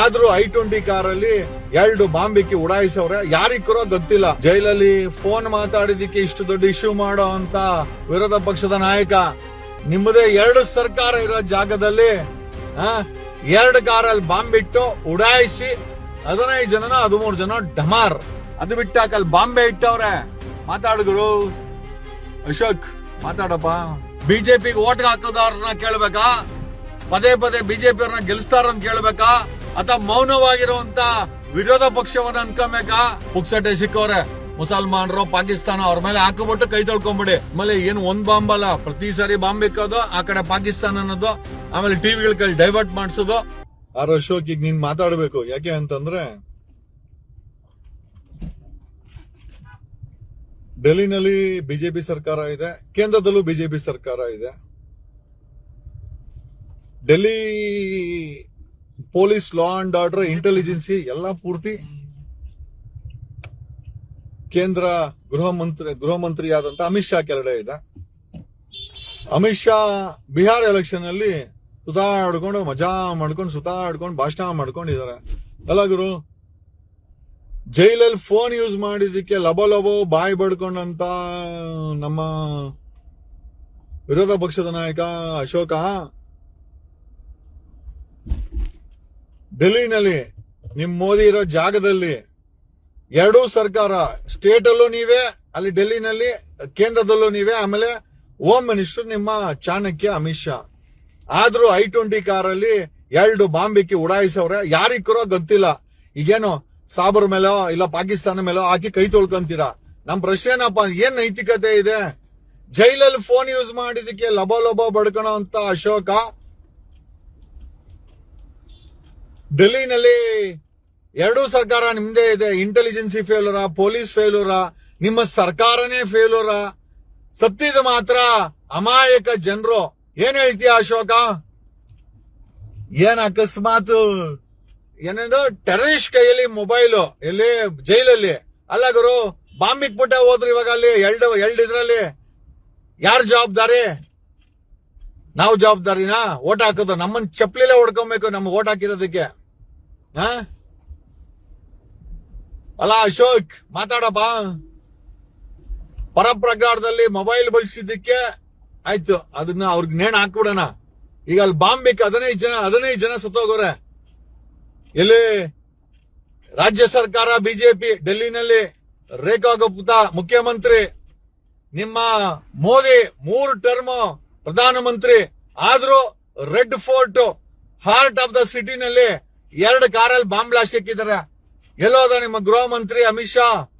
ಆದ್ರೂ I twenty ಕಾರಲ್ಲಿ ಎರಡು ಬಾಂಬಿಕ್ಕಿ ಉಡಾಯಿಸವ್ರೆ. ಯಾರಿಕ್ಕರೋ ಗೊತ್ತಿಲ್ಲ. ಜೈಲಲ್ಲಿ ಫೋನ್ ಮಾತಾಡಿದಕ್ಕೆ ಇಷ್ಟು ದೊಡ್ಡ ಇಶ್ಯೂ ಮಾಡೋ ಅಂತ ವಿರೋಧ ಪಕ್ಷದ ನಾಯಕ. ನಿಮ್ಮದೇ ಎರಡು ಸರ್ಕಾರ ಇರೋ ಜಾಗದಲ್ಲಿ ಎರಡು ಕಾರಲ್ಲಿ ಬಾಂಬ್ ಇಟ್ಟು ಉಡಾಯಿಸಿ, ಹದಿನೈದು ಜನನ ಹದಿಮೂರು ಜನ ಡಮಾರ್. ಅದು ಬಿಟ್ಟಾಕ ಅಲ್ಲಿ ಬಾಂಬೆ ಇಟ್ಟವ್ರೆ. ಮಾತಾಡಿದ್ರು ಅಶೋಕ್, ಮಾತಾಡಪ್ಪ. ಬಿಜೆಪಿಗೆ ಓಟ್ ಹಾಕೋದವ್ರನ್ನ ಕೇಳ್ಬೇಕಾ? ಪದೇ ಪದೇ ಬಿಜೆಪಿ ಅವ್ರನ್ನ ಗೆಲ್ಸ್ತಾರ ಕೇಳ್ಬೇಕಾ? ಅಥವಾ ಮೌನವಾಗಿರುವಂತ ವಿರೋಧ ಪಕ್ಷವನ್ನ ಅನ್ಕೊಬೇಕಾ? ಪುಕ್ಸಟೆ ಸಿಕ್ಕವ್ರೆ, ಮುಸಲ್ಮಾನರು, ಪಾಕಿಸ್ತಾನ ಅವ್ರ ಮೇಲೆ ಹಾಕೋಬಿಟ್ಟು ಕೈ ತೊಳ್ಕೊಂಬಿಡಿ. ಆಮೇಲೆ ಏನ್ ಒಂದ್ ಬಾಂಬ್ ಅಲ್ಲ ಪ್ರತಿ ಸಾರಿ ಬಾಂಬ್ ಇಕ್ಕೋದು ಆ ಕಡೆ ಪಾಕಿಸ್ತಾನ ಅನ್ನೋದು, ಆಮೇಲೆ ಟಿವಿಗಳ ಕೈ ಡೈವರ್ಟ್ ಮಾಡಿಸೋದು. ಆರ್ ಅಶೋಕ್ ಈಗ ನೀನ್ ಮಾತಾಡ್ಬೇಕು. ಯಾಕೆ ಅಂತಂದ್ರೆ, ಡೆಲ್ಲಿನಲ್ಲಿ ಬಿಜೆಪಿ ಸರ್ಕಾರ ಇದೆ, ಕೇಂದ್ರದಲ್ಲೂ ಬಿಜೆಪಿ ಸರ್ಕಾರ ಇದೆ. Delhi police law and order intelligence ಎಲ್ಲ ಪೂರ್ತಿ ಕೇಂದ್ರ ಗೃಹ ಮಂತ್ರಿ, ಗೃಹ ಮಂತ್ರಿಯಾದಂತ ಅಮಿತ್ ಶಾ ಕೆಳಗಡೆ ಇದೆ. ಅಮಿತ್ ಶಾ ಬಿಹಾರ್ ಎಲೆಕ್ಷನ್ ಅಲ್ಲಿ ಸುತಾಡ್ಕೊಂಡು ಮಜಾ ಮಾಡ್ಕೊಂಡು ಸುತಾಡ್ಕೊಂಡು ಭಾಷಣ ಮಾಡ್ಕೊಂಡಿದ್ದಾರೆ. ಅಲ್ಲ ಗುರು, ಜೈಲಲ್ಲಿ ಫೋನ್ ಯೂಸ್ ಮಾಡಿದಕ್ಕೆ ಲಬ ಲಬೋ ಬಾಯಿ ಬಡ್ಕೊಂಡಂತ ನಮ್ಮ ವಿರೋಧ ಪಕ್ಷದ ನಾಯಕ ಅಶೋಕ ಡೆಲ್ಲಿನಲ್ಲಿ ನಿಮ್ ಮೋದಿ ಇರೋ ಜಾಗದಲ್ಲಿ ಎರಡೂ ಸರ್ಕಾರ ಸ್ಟೇಟ್ ಅಲ್ಲೂ ನೀವೇ, ಅಲ್ಲಿ ಡೆಲ್ಲಿನಲ್ಲಿ, ಕೇಂದ್ರದಲ್ಲೂ ನೀವೇ, ಆಮೇಲೆ ಹೋಮ್ ಮಿನಿಸ್ಟರ್ ನಿಮ್ಮ ಚಾಣಕ್ಯ ಅಮಿತ್ ಶಾ. ಆದ್ರೂ ಐ ಟ್ವೆಂಟಿ ಕಾರಲ್ಲಿ ಎರಡು ಬಾಂಬಿಕ್ಕಿ ಉಡಾಯಿಸವ್ರೆ ಯಾರಿಕ್ಕರೋ ಗೊತ್ತಿಲ್ಲ. ಈಗೇನು ಸಾಬರ್ ಮೇಲೋ ಇಲ್ಲ ಪಾಕಿಸ್ತಾನ ಮೇಲೋ ಹಾಕಿ ಕೈ ತೊಳ್ಕೊಂತೀರಾ? ನಮ್ ಪ್ರಶ್ನೆ ಏನಪ್ಪ, ಏನ್ ನೈತಿಕತೆ ಇದೆ? ಜೈಲಲ್ಲಿ ಫೋನ್ ಯೂಸ್ ಮಾಡಿದಕ್ಕೆ ಲಬೋ ಲಬೋ ಬಡ್ಕೊಳೋ ಅಂತ ಅಶೋಕ ಡೆಲ್ಲಿನಲ್ಲಿ ಎರಡೂ ಸರ್ಕಾರ ನಿಮ್ದೇ ಇದೆ. ಇಂಟೆಲಿಜೆನ್ಸಿ ಫೇಲೂರಾ ಪೊಲೀಸ್ ಫೇಲ್ಯೂರಾ ನಿಮ್ಮ ಸರ್ಕಾರನೇ ಫೇಲ್ಯೂರಾ ಸತ್ತಿದ ಮಾತ್ರ ಅಮಾಯಕ ಜನರು. ಏನ್ ಹೇಳ್ತೀಯ ಅಶೋಕ? ಏನ್ ಅಕಸ್ಮಾತ್ ಏನೇನು ಟೆರರಿಸ್ಟ್ ಕೈಯಲ್ಲಿ ಮೊಬೈಲ್ ಎಲ್ಲಿ ಜೈಲಲ್ಲಿ. ಅಲ್ಲ ಗುರು ಬಾಂಬ್ ಪುಟ್ಟ ಹೋದ್ರು ಇವಾಗ ಅಲ್ಲಿ ಎರಡು ಎರಡು ಇದ್ರಲ್ಲಿ. ಯಾರು ಜವಾಬ್ದಾರಿ? ನಾವು ಜವಾಬ್ದಾರಿನಾ? ಓಟ್ ಹಾಕೋದು. ನಮ್ಮನ್ನ ಚಪ್ಲಿಲೇ ಹೊಡ್ಕೊಬೇಕು, ನಮ್ಗೆ ಓಟ್ ಹಾಕಿರೋದಕ್ಕೆ. ಅಲ್ಲ ಅಶೋಕ್, ಮಾತಾಡಪ್ಪ. ಪರಪ್ರಕಾರದಲ್ಲಿ ಮೊಬೈಲ್ ಬಳಸಿದ್ದಕ್ಕೆ ಆಯ್ತು. ಅದನ್ನ ಅವ್ರಿಗೆ ನೇಣು ಹಾಕ್ಬಿಡೋಣ. ಈಗ ಅಲ್ಲಿ ಬಾಂಬ್ ಬೇಕು ಹದಿನೈದು ಜನ ಹದಿನೈದು ಜನ ಸತ್ತೋಗೋರೆ. ಎಲ್ಲಿ ರಾಜ್ಯ ಸರ್ಕಾರ, ಬಿಜೆಪಿ, ಡೆಲ್ಲಿನಲ್ಲಿ ರೇಖಾ ಗುಪ್ತಾ ಮುಖ್ಯಮಂತ್ರಿ, ನಿಮ್ಮ ಮೋದಿ ಮೂರು ಟರ್ಮ್ ಪ್ರಧಾನಮಂತ್ರಿ, ಆದ್ರೂ red fort heart of the ಸಿಟಿನಲ್ಲಿ ಎರಡು ಕಾರಲ್ಲಿ ಬಾಂಬ್ ಬ್ಲಾಸ್ಟ್ ಹಾಕಿದ್ದಾರೆ. ಎಲ್ಲೋದ ನಿಮ್ಮ ಗೃಹ ಮಂತ್ರಿ ಅಮಿತ್ ಶಾ?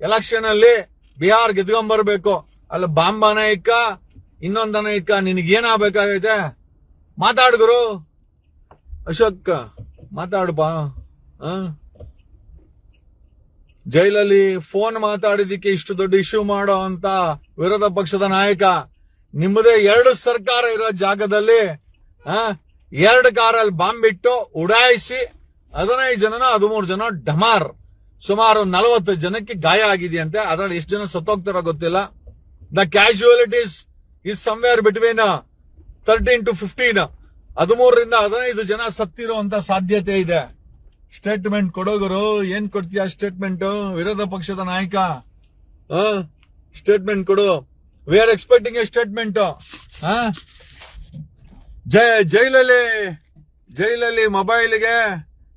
ಎಲೆಕ್ಷನ್ ಅಲ್ಲಿ ಬಿಹಾರ್ ಗೆದ್ಕೊಂಡ್ಬರ್ಬೇಕು ಅಲ್ಲಿ ಬಾಂಬ್ ಇನ್ನೊಂದ್ ಇಕ್ಕ ನಿನಗೇನಾಗಬೇಕಾಗೈತೆ? ಮಾತಾಡು ಗುರು. ಅಶೋಕ್ ಮಾತಾಡಪ್ಪ? ಜೈಲಲ್ಲಿ ಫೋನ್ ಮಾತಾಡಿದಕ್ಕೆ ಇಷ್ಟು ದೊಡ್ಡ ಇಶ್ಯೂ ಮಾಡೋ ಅಂತ ವಿರೋಧ ಪಕ್ಷದ ನಾಯಕ. ನಿಮ್ಮದೇ ಎರಡು ಸರ್ಕಾರ ಇರೋ ಜಾಗದಲ್ಲಿ ಆ, ಎರಡು ಕಾರಲ್ಲಿ ಬಾಂಬ್ ಇಟ್ಟು ಉಡಾಯಿಸಿ ಹದಿನೈದು ಜನನ, ಹದಿಮೂರು ಜನ ಡಮಾರ್. ಸುಮಾರು ನಲವತ್ತು ಜನಕ್ಕೆ ಗಾಯ ಆಗಿದೆಯಂತೆ. ಅದರಲ್ಲಿ ಎಷ್ಟು ಜನ ಸತ್ತೋಗ್ತಾರೋ ಗೊತ್ತಿಲ್ಲ. The casualties is somewhere between thirteen to fifteen ಹದಿಮೂರರಿಂದ ಹದಿನೈದು ಜನ ಸತ್ತಿರುವಂತ ಸಾಧ್ಯತೆ ಇದೆ. ಸ್ಟೇಟ್ಮೆಂಟ್ ಕೊಡೋಗರು ಏನ್ ಕೊಡ್ತೀಯ ಸ್ಟೇಟ್ಮೆಂಟ್ ವಿರೋಧ ಪಕ್ಷದ ನಾಯಕ. ಸ್ಟೇಟ್ಮೆಂಟ್ ಕೊಡು. We are expecting a statement ಜೈ, ಜೈಲಲ್ಲಿ ಜೈಲಲ್ಲಿ ಮೊಬೈಲ್ಗೆ,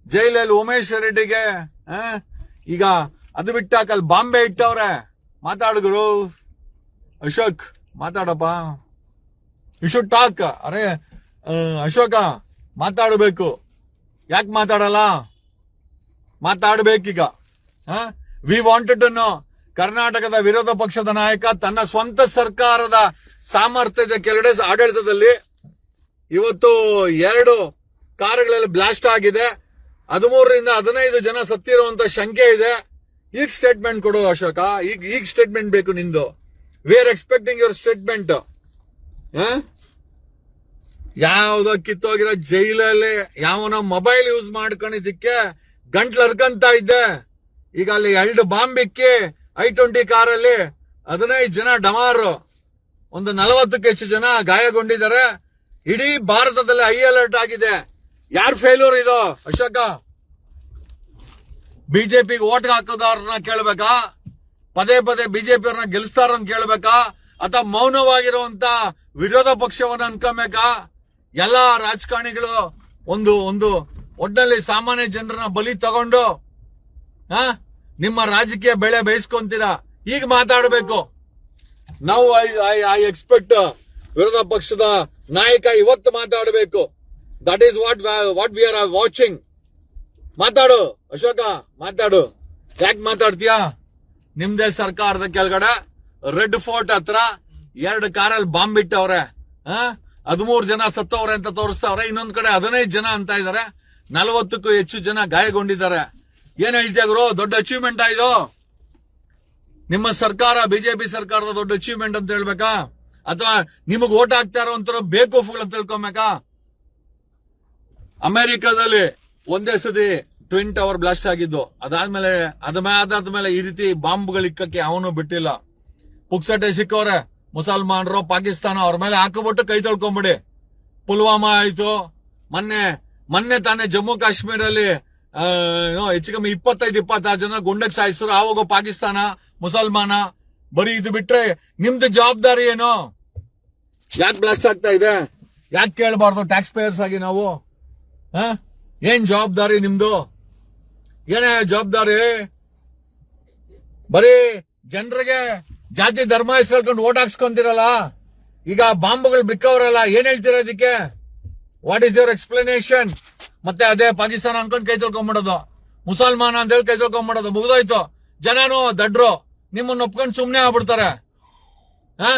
ಜೈಲಲ್ಲಿ ಉಮೇಶ್ ರೆಡ್ಡಿಗೆ? ಈಗ ಅದು ಬಿಟ್ಟಾಕಲ್ಲಿ ಬಾಂಬೆ ಇಟ್ಟವ್ರೆ. ಮಾತಾಡುಗರು ಅಶೋಕ್, ಮಾತಾಡಪ್ಪ. ಯು ಟಾಕ್ ಅರೆ ಅಶೋಕ, ಮಾತಾಡಬೇಕು. ಯಾಕೆ ಮಾತಾಡಲ್ಲ? ಮಾತಾಡ್ಬೇಕೀಗ. ವಿ ವಾಂಟೆಡ್ ಟು ನೋ ಕರ್ನಾಟಕದ ವಿರೋಧ ಪಕ್ಷದ ನಾಯಕ ತನ್ನ ಸ್ವಂತ ಸರ್ಕಾರದ ಸಾಮರ್ಥ್ಯದ ಕೆಳಗಡೆ ಆಡಳಿತದಲ್ಲಿ ಇವತ್ತು ಎರಡು ಕಾರುಗಳಲ್ಲಿ ಬ್ಲಾಸ್ಟ್ ಆಗಿದೆ. ಹದಿಮೂರರಿಂದ ಹದಿನೈದು ಜನ ಸತ್ತಿರುವಂತ ಶಂಕೆ ಇದೆ. ಈಗ ಸ್ಟೇಟ್ಮೆಂಟ್ ಕೊಡು ಅಶೋಕ. ಈಗ ಈಗ ಸ್ಟೇಟ್ಮೆಂಟ್ ಬೇಕು ನಿಂದು. We are expecting your statement ಯಾವ್ದೋ ಕಿತ್ತೋಗಿರೋ ಜೈಲಲ್ಲಿ ಯಾವನ ಮೊಬೈಲ್ ಯೂಸ್ ಮಾಡ್ಕೊಂಡಿದ್ದಕ್ಕೆ ಗಂಟ್ಲು ಹರ್ಕಂತ ಇದ್ದೆ. ಈಗ ಅಲ್ಲಿ ಎರಡು ಬಾಂಬ್ ಇಕ್ಕಿ ಐ ಟ್ವೆಂಟಿ ಕಾರಲ್ಲಿ ಹದಿನೈದು ಜನ ಡಮಾರು. ಒಂದು ನಲವತ್ತಕ್ಕೆ ಹೆಚ್ಚು ಜನ ಗಾಯಗೊಂಡಿದ್ದಾರೆ. ಇಡೀ ಭಾರತದಲ್ಲಿ ಹೈ ಅಲರ್ಟ್ ಆಗಿದೆ. ಯಾರ್ ಫೇಲ್ಯೂರ್ ಇದು? ಅಶೋಕ, ಬಿಜೆಪಿಗೆ ಓಟ್ ಹಾಕೋದವ್ರನ್ನ ಕೇಳ್ಬೇಕಾ? ಪದೇ ಪದೇ ಬಿಜೆಪಿ ಅವ್ರನ್ನ ಗೆಲ್ಲಿಸ್ತಾರನ್ನ ಕೇಳ್ಬೇಕಾ? ಅಥವಾ ಮೌನವಾಗಿರುವಂತ ವಿರೋಧ ಪಕ್ಷವನ್ನ ಅನ್ಕೊಬೇಕಾ? ಎಲ್ಲಾ ರಾಜಕಾರಣಿಗಳು ಒಂದು ಒಂದು ಒಟ್ಟಿನಲ್ಲಿ ಸಾಮಾನ್ಯ ಜನರನ್ನ ಬಲಿ ತಗೊಂಡು, ಹಾ, ನಿಮ್ಮ ರಾಜಕೀಯ ಬೆಳೆ ಬೇಯಿಸ್ಕೊಂತೀರಾ? ಈಗ ಮಾತಾಡಬೇಕು. ನಾವು ಐ ಐ ಐ ಎಕ್ಸ್ಪೆಕ್ಟ್ ವಿರೋಧ ಪಕ್ಷದ ನಾಯಕ ಇವತ್ತು ಮಾತಾಡಬೇಕು. That is what what we are watching ಮಾತಾಡು, ಅಶೋಕ, ಮಾತಾಡು. ಯಾಕೆ ಮಾತಾಡ್ತೀಯಾ? ನಿಮ್ದೇ ಸರ್ಕಾರದ ಕೆಳಗಡೆ ರೆಡ್ ಫೋರ್ಟ್ ಹತ್ರ ಎರಡು ಕಾರಲ್ಲಿ ಬಾಂಬ್ ಬಿಟ್ಟವ್ರೆ ಹದಿಮೂರು ಜನ ಸತ್ತವ್ರೆ ಅಂತ ತೋರಿಸ್ತವ್ರೆ. ಇನ್ನೊಂದ್ ಕಡೆ ಹದಿನೈದು ಜನ ಅಂತ ಇದಾರೆ. ನಲವತ್ತಕ್ಕೂ ಹೆಚ್ಚು ಜನ ಗಾಯಗೊಂಡಿದ್ದಾರೆ. ಏನ್ ಹೇಳ್ತಿಯಾಗ್ರು ಗುರು? ದೊಡ್ಡ ಅಚೀವ್ಮೆಂಟ್ ಇದು? ನಿಮ್ಮ ಸರ್ಕಾರ, ಬಿಜೆಪಿ ಸರ್ಕಾರದ ದೊಡ್ಡ ಅಚೀವ್ಮೆಂಟ್ ಅಂತ ಹೇಳ್ಬೇಕಾ? ಅಥವಾ ನಿಮಗ್ ಓಟ್ ಹಾಕ್ತಾ ಇರೋ ಬೇಕೂಫ್ಗಳು ತಿಳ್ಕೊಬೇಕಾ? ಅಮೆರಿಕದಲ್ಲಿ ಒಂದೇ ಸತಿ ಟ್ವಿನ್ ಟವರ್ ಬ್ಲಾಸ್ಟ್ ಆಗಿದ್ದು. ಅದಾದ್ಮೇಲೆ ಅದಾದ್ಮೇಲೆ ಈ ರೀತಿ ಬಾಂಬ್ಗಳು ಇಕ್ಕಕ್ಕೆ ಅವನು ಬಿಟ್ಟಿಲ್ಲ. ಪುಕ್ಸಟೆ ಸಿಕ್ಕವ್ರೆ ಮುಸಲ್ಮಾನರು, ಪಾಕಿಸ್ತಾನ ಅವ್ರ ಮೇಲೆ ಹಾಕೋಬಿಟ್ಟು ಕೈ ತೊಳ್ಕೊಂಬಿಡಿ. ಪುಲ್ವಾಮಾ ಆಯ್ತು. ಮೊನ್ನೆ ಮೊನ್ನೆ ತಾನೇ ಜಮ್ಮು ಕಾಶ್ಮೀರಲ್ಲಿ ಹೆಚ್ಚು ಕಮ್ಮಿ ಇಪ್ಪತ್ತೈದು, ಇಪ್ಪತ್ತಾರು ಜನ ಗುಂಡಕ್ ಸಾಯಿಸಿದ್ರು ಆವಾಗ ಪಾಕಿಸ್ತಾನ, ಮುಸಲ್ಮಾನ ಬರೀ ಇದು ಬಿಟ್ರೆ ನಿಮ್ದು ಜವಾಬ್ದಾರಿ ಏನು? ಯಾಕೆ ಬ್ಲಾಸ್ಟ್ ಆಗ್ತಾ ಇದೆ? ಯಾಕೆ ಕೇಳಬಾರ್ದು ಟ್ಯಾಕ್ಸ್ ಪೇಯರ್ಸ್ ಆಗಿ ನಾವು? ಏನ್ ಜವಾಬ್ದಾರಿ ನಿಮ್ದು? ಏನೇ ಜವಾಬ್ದಾರಿ? ಬರೀ ಜನರಿಗೆ ಜಾತಿ, ಧರ್ಮ ಹೆಸರು ಓಟ್ ಹಾಕ್ಸ್ಕೊಂತಿರಲ್ಲ? ಈಗ ಬಾಂಬ್ಗಳು ಬಿಕ್ಕವ್ರಲ್ಲ, ಏನ್ ಹೇಳ್ತೀರ ಅದಕ್ಕೆ ವಾಟ್ ಈಸ್ ಯುವರ್ ಎಕ್ಸ್ಪ್ಲನೇಷನ್ ಮತ್ತೆ ಅದೇ ಪಾಕಿಸ್ತಾನ ಅನ್ಕೊಂಡು ಕೈ ತೊಳ್ಕೊಂಡ್ಬಿಡೋದು ಮುಸಲ್ಮಾನ ಅಂತ ಹೇಳಿ ಕೈ ತೊಳ್ಕೊಂಡ್ಬಿಡೋದು ಮುಗ್ದೋಯ್ತು. ಜನನು ದಡ್ರು. ನಿಮ್ಮನ್ನ ಒಪ್ಕೊಂಡು ಸುಮ್ನೆ ಆಗ್ಬಿಡ್ತಾರೆ. ಹಾ?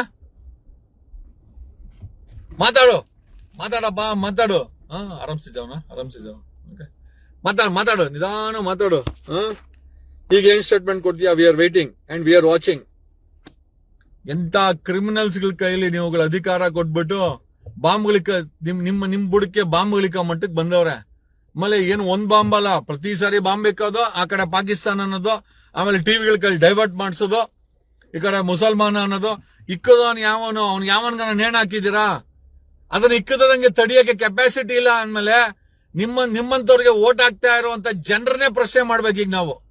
ಮಾತಾಡು. ಮಾತಾಡಪ್ಪ, ಮಾತಾಡು. ಹಾ, ಆರಾಮ್ಸಿ ಜಾವನ, ಆರಾಮ್ಸಿ ಮಾತಾಡು ಮಾತಾಡು, ನಿಧಾನ ಮಾತಾಡು. ಹಾ? ಈಗ ಏನ್ ಸ್ಟೇಟ್ಮೆಂಟ್ ಕೊಡ್ತೀಯಾ? We are waiting and we are watching ಎಂತ ಕ್ರಿಮಿನಲ್ಸ್ಗಳ ಕೈಲಿ ನೀವುಗಳ ಅಧಿಕಾರ ಕೊಟ್ಬಿಟ್ಟು ಬಾಂಬ್ಗಳಿಕ, ನಿಮ್, ನಿಮ್ಮ, ನಿಮ್ ಬುಡಕ್ಕೆ ಬಾಂಬ್ಗಳಿಕ ಮಟ್ಟಕ್ಕೆ ಬಂದವ್ರೆ. ಆಮೇಲೆ ಏನು ಒಂದ್ ಬಾಂಬ್ ಅಲ್ಲ, ಪ್ರತಿ ಸಾರಿ ಬಾಂಬ್ ಬೇಕಾದೋ ಆ ಕಡೆ ಪಾಕಿಸ್ತಾನ ಅನ್ನೋದು ಆಮೇಲೆ ಟಿವಿಗಳ ಕೈ ಡೈವರ್ಟ್ ಮಾಡಿಸೋದು. ಈ ಕಡೆ ಮುಸಲ್ಮಾನ ಅನ್ನೋದು. ಅವನು ಯಾವನು? ಅವ್ನು ಯಾವನ್ಗನ ನೇಣ ಹಾಕಿದ್ದೀರಾ? ಅದನ್ನ ಇಕ್ಕದಂಗೆ ತಡಿಯಕ್ಕೆ ಕೆಪಾಸಿಟಿ ಇಲ್ಲ ಅಂದ್ಮೇಲೆ ನಿಮ್ಮ ನಿಮ್ಮಂತವ್ರಿಗೆ ಓಟ್ ಹಾಕ್ತಾ ಇರುವಂತ ಜನರನ್ನೇ ಪ್ರಶ್ನೆ ಮಾಡ್ಬೇಕು ಈಗ ನಾವು.